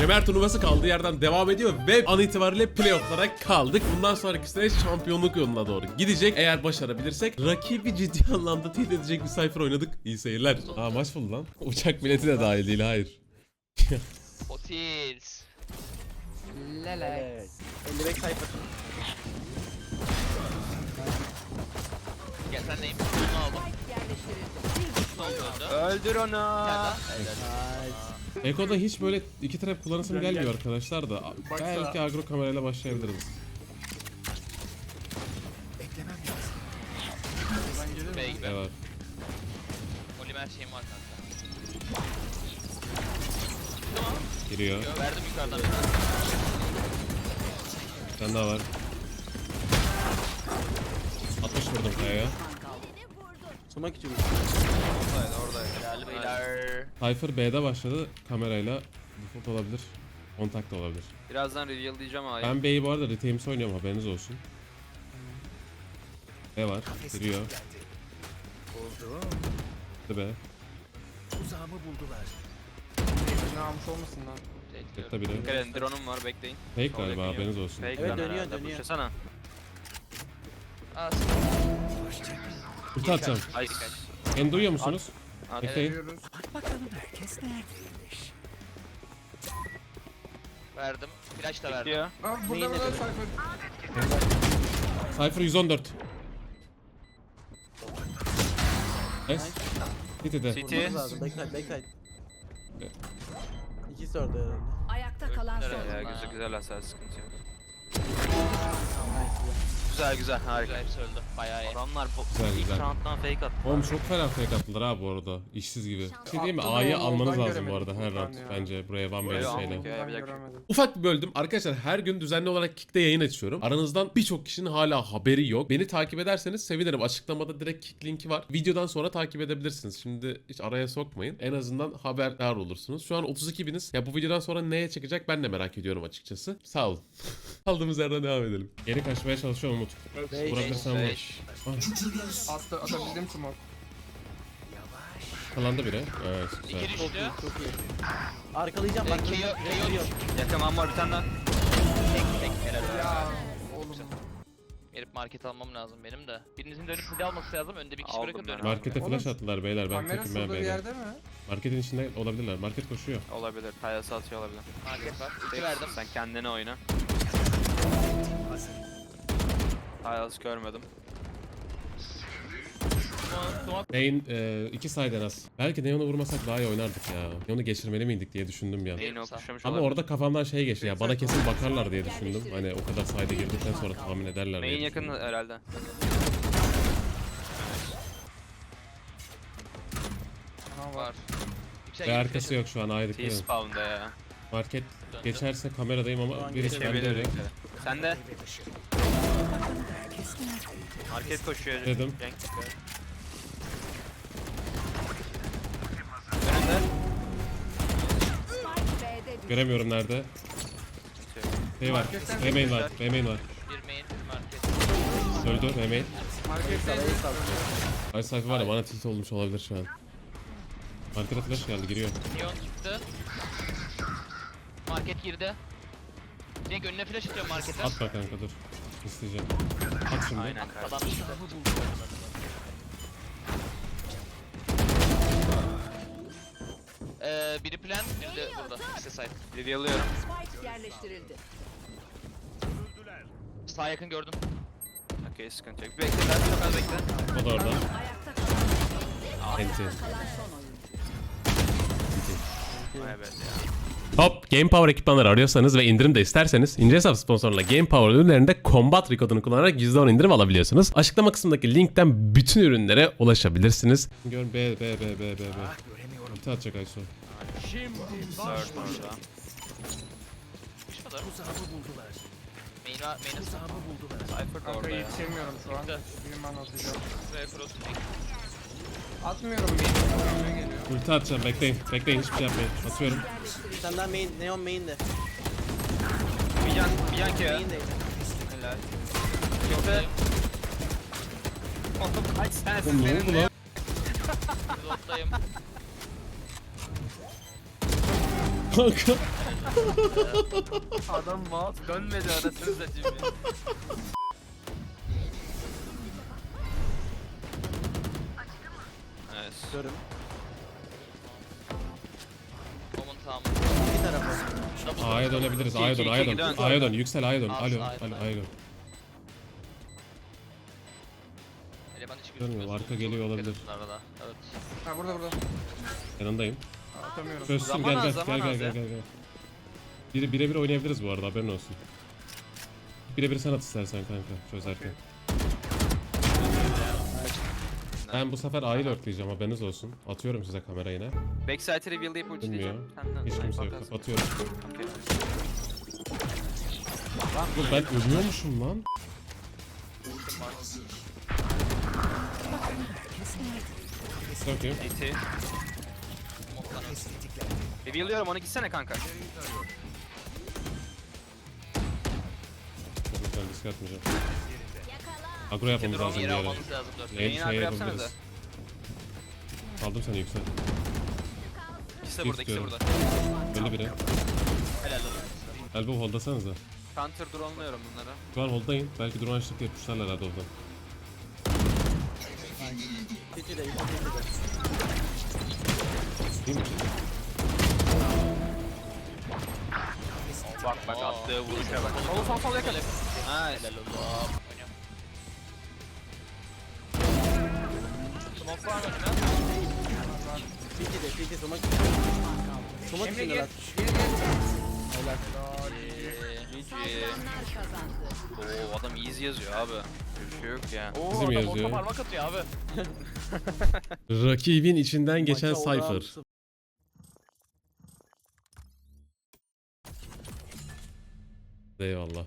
Premier turnuvası kaldığı yerden devam ediyor ve an itibariyle playofflara kaldık. Bundan sonraki sene şampiyonluk yoluna doğru gidecek. Eğer başarabilirsek rakibi ciddi anlamda tehdit edecek bir sayfa oynadık. İyi seyirler. Aa maç buldu lan. Uçak bileti de dahil değil hayır. Otils. Lele. 55 sayfa. Gel sen neyim? Bunu aldım. Döndü. Öldür onu. Eko'da hiç böyle iki trap kullanısım gelmiyor arkadaşlar da. Belki agro kamerayla başlayabiliriz. Bey gibi. Evet. Şeyim var kanka. Giriyor. Yo, verdim yukarıdan. Bir tane daha var. 60 vurdum kayaya. Sumak için. Oradaydı oradaydı. Gel beyler. Cypher B'de başladı kamerayla. Default olabilir. Kontak da olabilir. Birazdan reveal diyeceğim ama. Ben B'yi bu arada Retames oynuyorum haberiniz olsun. B var. Giriyor. Hadi B. Namus olmasın lan. Hatta biri. Dikkat edin drone'um var bekleyin. Fake galiba Soldaki haberiniz olsun. Fake Evet, dönüyor, dönüyor. Pushlasana. Aa, Ulti atacağım. Ay. Beni duyuyor musunuz? At. Bekleyin. Görüyoruz. verdim. Flash da verdim. Bekliyor. Aa burada Neyine burada göre? sayfa. Cypher 114. Es. City'de. City. Vurmanız lazım. Backside backside. İkisi orada herhalde. Ayakta kalan son. Ya güzel güzel hasar sıkıntı yok. Nice. Güzel güzel harika. Güzel hepsi öldü. Bayağı iyi. Adamlar bu Güzel, ilk güzel. round'dan fake attı. Oğlum çok fena fake attılar ha bu arada. İşsiz gibi. Bir Şey değil mi? A'yı ama almanız oradan lazım bu arada her buradan round. ya. Bence buraya Van Bey'le aldık şeyle. ya. Ben yapacak bir şey göremedim. Ufak bir böldüm. Arkadaşlar her gün düzenli olarak Kick'te yayın açıyorum. Aranızdan birçok kişinin hala haberi yok. Beni takip ederseniz sevinirim. Açıklamada direkt Kick linki var. Videodan sonra takip edebilirsiniz. Şimdi hiç araya sokmayın. En azından haberdar olursunuz. Şu an 32 biniz. Ya bu videodan sonra neye çekecek ben de merak ediyorum açıkçası. Sağ olun. Kaldığımız yerden devam edelim. Geri kaçmaya çalışıyor Umut. Beş. Vurabilirsen vur. Beş. Attı atabildim smoke. Kalanda biri. Evet güzel. İki iyi düştü. çok iyi. Arkalayacağım Ee, bak. KO Geliyor. Yakın var bir tane daha. Tek tek helal. Ya oğlum. Gelip market almam lazım benim de. Birinizin dönüp silah alması lazım. Önde bir kişi Aldım bırakıp ben. dönüp. Markete Oğlum, flash attılar beyler. Ben Kamera tekim ben solda bir beyler. yerde mi? Marketin içinde olabilirler. Market koşuyor. Olabilir. Kayası atıyor olabilir. Market var. İki verdim. Sen kendine oyna. Kayası görmedim. Main e, iki side en az. Belki Neon'u vurmasak daha iyi oynardık ya. Neon'u geçirmeli miydik diye düşündüm bir an. Okuşlamış Ama olabilir. orada kafamdan şey geçti ya. Bana kesin bakarlar diye düşündüm. Hani o kadar side'e girdikten sonra tahmin ederler diye Main yakın düşündüm. herhalde. Aha var. Yüksek Ve yedi arkası yok şu an aydık. T-spawn'da ya. Market geçerse kameradayım ama birisi bende Çevirir. direkt. Sen de. Market koşuyor. Dedim. Önünde. Spike B'de düştü. Göremiyorum nerede. Şey var. Marketten B main var. B main var. Bir main bir market. Öldü B main. Markette Sarayı sal. Ay sayfa var ya bana tilt olmuş olabilir şu an. Markete flash geldi giriyor. Neon çıktı. Market girdi. Cenk önüne flash atıyor markete. Atma kanka dur. İsteyeceğim. At şimdi. Aynen kardeşim. Adam çıktı. Ee, biri plan, biri de burada. İkisi side. Reveal'lıyorum. Spike yerleştirildi. Sağ yakın gördüm. Okey sıkıntı yok. Bekle ben çok az bekle. O da orada. Ayakta kalan, Enti. kalan son oyuncu. Vay be ya. Top Game Power ekipmanları arıyorsanız ve indirim de isterseniz İnce Hesap sponsorluğunda Game Power ürünlerinde Combat kodunu kullanarak %10 indirim alabiliyorsunuz. Açıklama kısmındaki linkten bütün ürünlere ulaşabilirsiniz. Gör B B B B B B. Ulti atacak Aysu. Third orada. Çıkmadı. Main var, main'e Cypher da Kanka orada ya. yetişemiyorum şu an. Benim ben atacağım. Cross. Atmıyorum beni. Önüme geliyor. Ulti atacağım bekleyin. Bekleyin hiçbir şey yapmayın. Atıyorum. Bir tane daha main. Neon main de. Bir yan, bir yan ki ya. Main de. Helal. Çıktı. Oğlum kaç sensin Oğlum ne oldu lan? Zottayım. Kanka. Adam mouse dönmedi arasını satayım ya. Tamamı. Bir tarafa. A'ya dönebiliriz. A'ya dön, A'ya dön. A'ya dön. Yüksel A'ya dön. Al, Alo, alo. A'ya dön. Eleman hiç Görmüyorum, gözükmüyor. arka geliyor olabilir. Evet. Ha burada burada. Yanındayım. Atamıyorum. Çözsün gel gel gel gel gel gel. gel. Biri birebir oynayabiliriz bu arada haberin olsun. Birebir sen at istersen kanka çözerken. Ben bu sefer A'yı lurkleyeceğim haberiniz olsun. Atıyorum size kamera yine. Backside reveal deyip ulti Bilmiyor. diyeceğim. Senden Hiç snipe kimse yok. atarsın. Kapatıyorum. Okey. Dur ben ölüyormuşum lan. Çok iyi. CT. Reveal'lıyorum onu gitsene kanka. Çok güzel risk atmayacağım. Agro yapmamız Drone lazım bir yeri yere. almamız lazım dört. Yayın Yayın şey agro yapabiliriz. yapsanıza. Aldım seni yüksel. İkisi de burada ikisi de İstiyorum. burada. Belli biri. Helal olsun. Elbow hold'dasanıza. Counter drone'luyorum bunları. Şu an hold'dayın. Belki drone açtık diye puşlarlar hadi oradan. City de, City de. Değil mi? Bak bak attığı vuruşa bak. Sol sol sol yakala. Nice. Helal olsun. Smoke var mı önüme? City de, City sumak. Sumak Emre içinde gel. lan. Gel gel. GG. Saldıranlar kazandı. Oo adam easy yazıyor abi. Bir şey yok ya. Oo Bizim adam yazıyor. orta parmak atıyor abi. Rakibin içinden geçen Maça Cypher. sıfır. Eyvallah.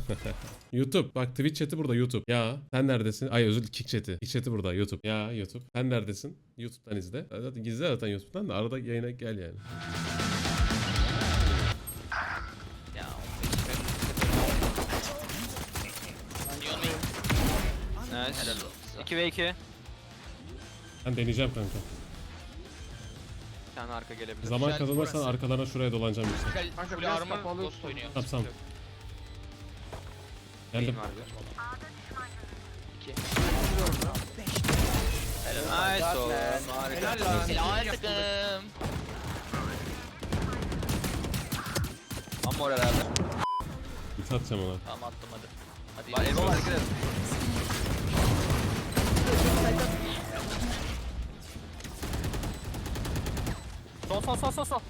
YouTube bak Twitch chat'i burada YouTube. Ya sen neredesin? Ay özür dilerim Kick chat'i. Kick chat'i burada YouTube. Ya YouTube. Sen neredesin? YouTube'dan izle. Zaten gizle zaten YouTube'dan da arada yayına gel yani. Ya 15 Neon main. Nice. Helal olsun. 2 ve 2. Bir Ben deneyeceğim kanka. tane arka gelebilir. Zaman kazanırsan arkalarına şuraya dolanacağım. Kal- Kanka Full biraz armor kapalı Ghost tutun. oynuyor. Tamam tamam. Geldim. var bir. İki. Nice oğlum. Harika. Helal lan. Helal takım. Ama moral herhalde. Bir atacağım ona. Tamam attım hadi. Hadi. Var Evo var et. Sol sol sol sol sol.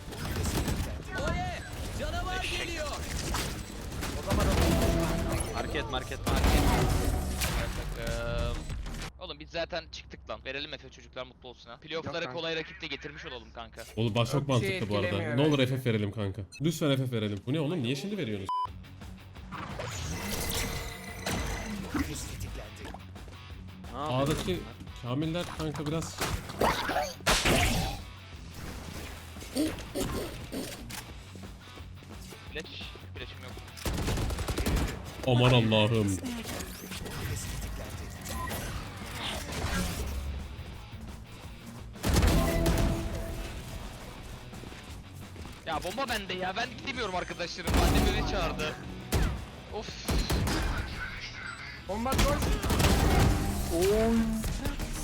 Market market market. Takım. Oğlum biz zaten çıktık lan. Verelim Efe çocuklar mutlu olsun ha. Playoff'lara kanka. kolay rakip de getirmiş olalım kanka. Oğlum bak çok bir şey mantıklı bu arada. etkilemiyor Ne olur. FF verelim kanka. Lütfen FF verelim. Bu ne oğlum? Niye şimdi veriyorsunuz? A'daki Kamiller kanka biraz Flash. Aman Allah'ım. Ya bomba bende ya. Ben gidemiyorum arkadaşlarım. Annem beni çağırdı. Of. Bomba gol.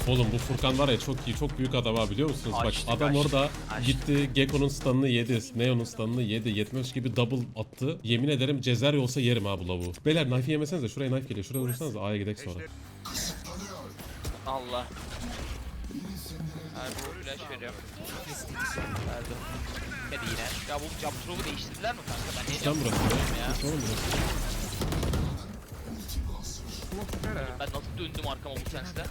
Oğlum bu Furkan var ya çok iyi, çok büyük adam ha biliyor musunuz? Açtık, Bak adam açtık, orada açtık. gitti Gekko'nun stun'ını yedi, Neo'nun stun'ını yedi, yetmez gibi double attı. Yemin ederim Cezerye olsa yerim ha bu lavuğu. Beyler knife yemesenize şuraya knife geliyor. Şuraya vurursanız A'ya gidek sonra. Allah. Hayır bu flash veriyorum. Verdim. Hadi yine. Ya bu jump throug'u değiştirdiler mi kanka? Ben niye Sen burası ya. oğlum burası. Ben nasıl döndüm arkama bu senste?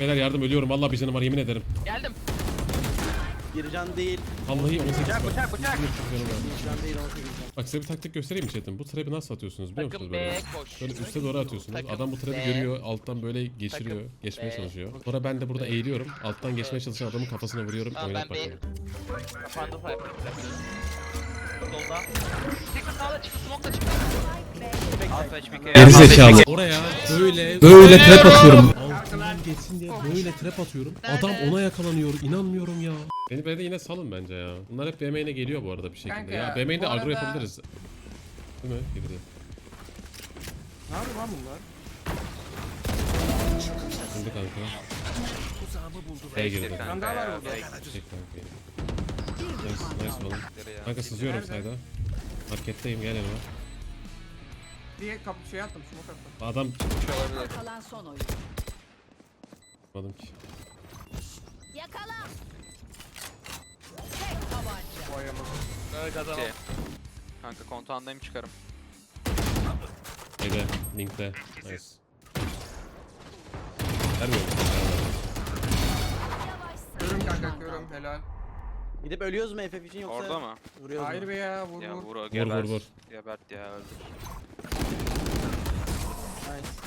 Beyler yardım ölüyorum. Vallahi bir canım var yemin ederim. Geldim. Bir can değil. Vallahi 18 var. Bıçak bıçak bıçak. Bir can değil 18 can. Bak size bir taktik göstereyim mi chatim? Bu trap'i nasıl atıyorsunuz biliyor musunuz Takım böyle? B koş. Böyle üste doğru atıyorsunuz. Takım Adam bu trap'i B. görüyor, alttan böyle geçiriyor, Takım geçmeye B. çalışıyor. Sonra ben de burada eğiliyorum, alttan geçmeye çalışan adamın kafasına vuruyorum, Tamam, oynat ben B. bakayım. Kapandı. Solda. Çıktı sağda çıktı smoke'la çıktı. HPK. Geri zekalı. Oraya böyle böyle trap atıyorum. Altından geçsin diye böyle trap atıyorum. Adam ona yakalanıyor. İnanmıyorum ya. Beni B'de yine salın bence ya. Bunlar hep B main'e geliyor bu arada bir şekilde. Kanka ya ya, B main'de bu agro arada- yapabiliriz. Değil mi? Girdi. Ne yapıyor lan bunlar? Girdi kanka. B girdi. Ben daha var burada. Çek kanka. Nice, nice oğlum. Kanka sızıyorum Nerede? sayda. Marketteyim gel yanıma. Diye kapı şey attım, smoke attım. Adam Kalan son oyun. Çıkmadım ki. Yakala. Tek tabanca. Böyle kazanalım. Şey. Kanka kontağındayım çıkarım. Ege, linkte. Nice. Vermiyorum. Görüm kanka, görüm. Helal. Gidip ölüyoruz mu FF için yoksa? Orada mı? Vuruyoruz Hayır mu? be ya, vur Ya vur. vur vur, gebert. vur. Gebert ya öldür. Nice.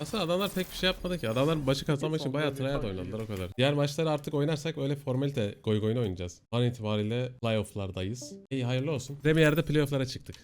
Aslında adamlar pek bir şey yapmadı ki. Adamlar başı kazanmak için bayağı tryhard oynadılar o kadar. Diğer maçları artık oynarsak öyle formalite goy goyunu oynayacağız. An itibariyle playoff'lardayız. İyi hayırlı olsun. Premier'de playoff'lara çıktık.